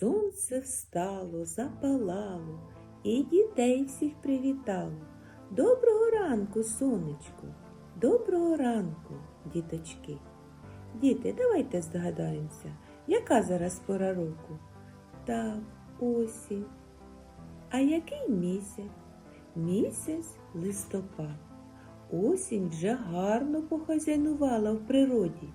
сонце встало, запалало, і дітей всіх привітало. Доброго ранку, сонечко, доброго ранку, діточки. Діти, давайте здогадаємося, яка зараз пора року? Так, осінь. А який місяць? Місяць листопад. Осінь вже гарно похазяйнувала в природі.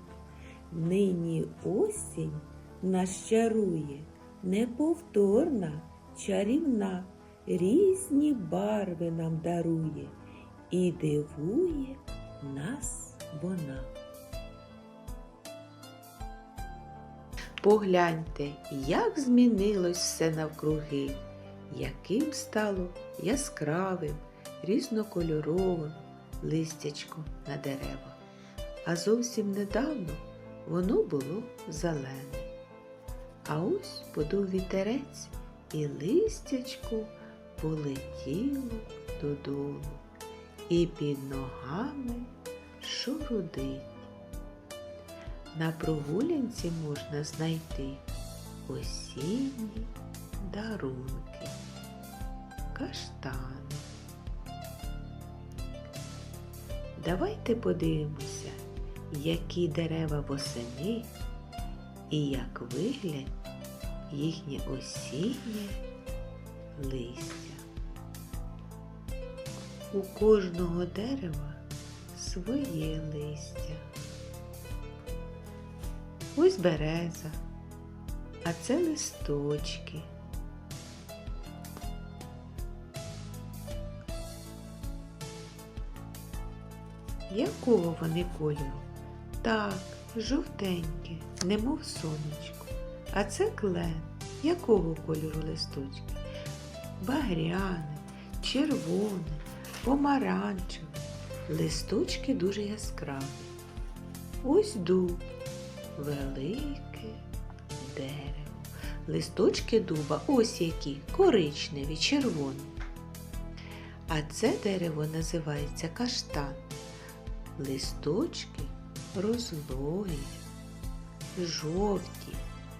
Нині осінь нас чарує, неповторна, чарівна, різні барви нам дарує і дивує нас вона. Погляньте, як змінилось все навкруги, яким стало яскравим, різнокольоровим листячко на деревах. А зовсім недавно воно було зелене. А ось подув вітерець, і листячко полетіло додолу, і під ногами шурудить. На прогулянці можна знайти осінні дарунки, каштани. Давайте подивимося, які дерева восени і як виглядь їхнє осіннє листя. У кожного дерева своє листя. Ось береза, а це листочки. Якого вони кольору? Так, жовтеньке, немов сонечко. А це клен. Якого кольору листочки? Багряне, червоне, помаранчеве. Листочки дуже яскраві. Ось дуб, велике дерево. Листочки дуба ось які коричневі, червоні. А це дерево називається каштан. Листочки розлогі, жовті,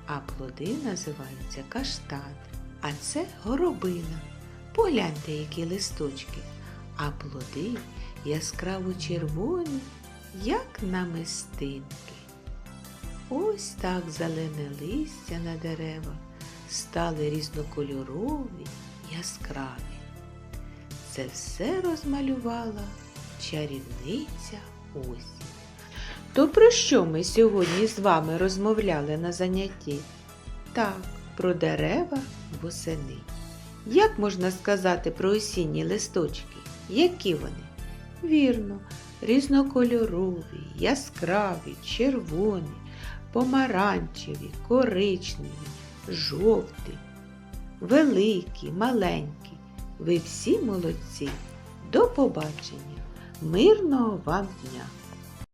а плоди називаються каштани. А це горобина. Погляньте, які листочки, а плоди яскраво червоні, як намистинки. Ось так зелене листя на деревах стали різнокольорові, яскраві. Це все розмалювала чарівниця осінь. То про що ми сьогодні з вами розмовляли на занятті? Так, про дерева восени. Як можна сказати про осінні листочки? Які вони? Вірно, різнокольорові, яскраві, червоні, помаранчеві, коричневі, жовті, великі, маленькі. Ви всі молодці. До побачення! Мирного вам дня!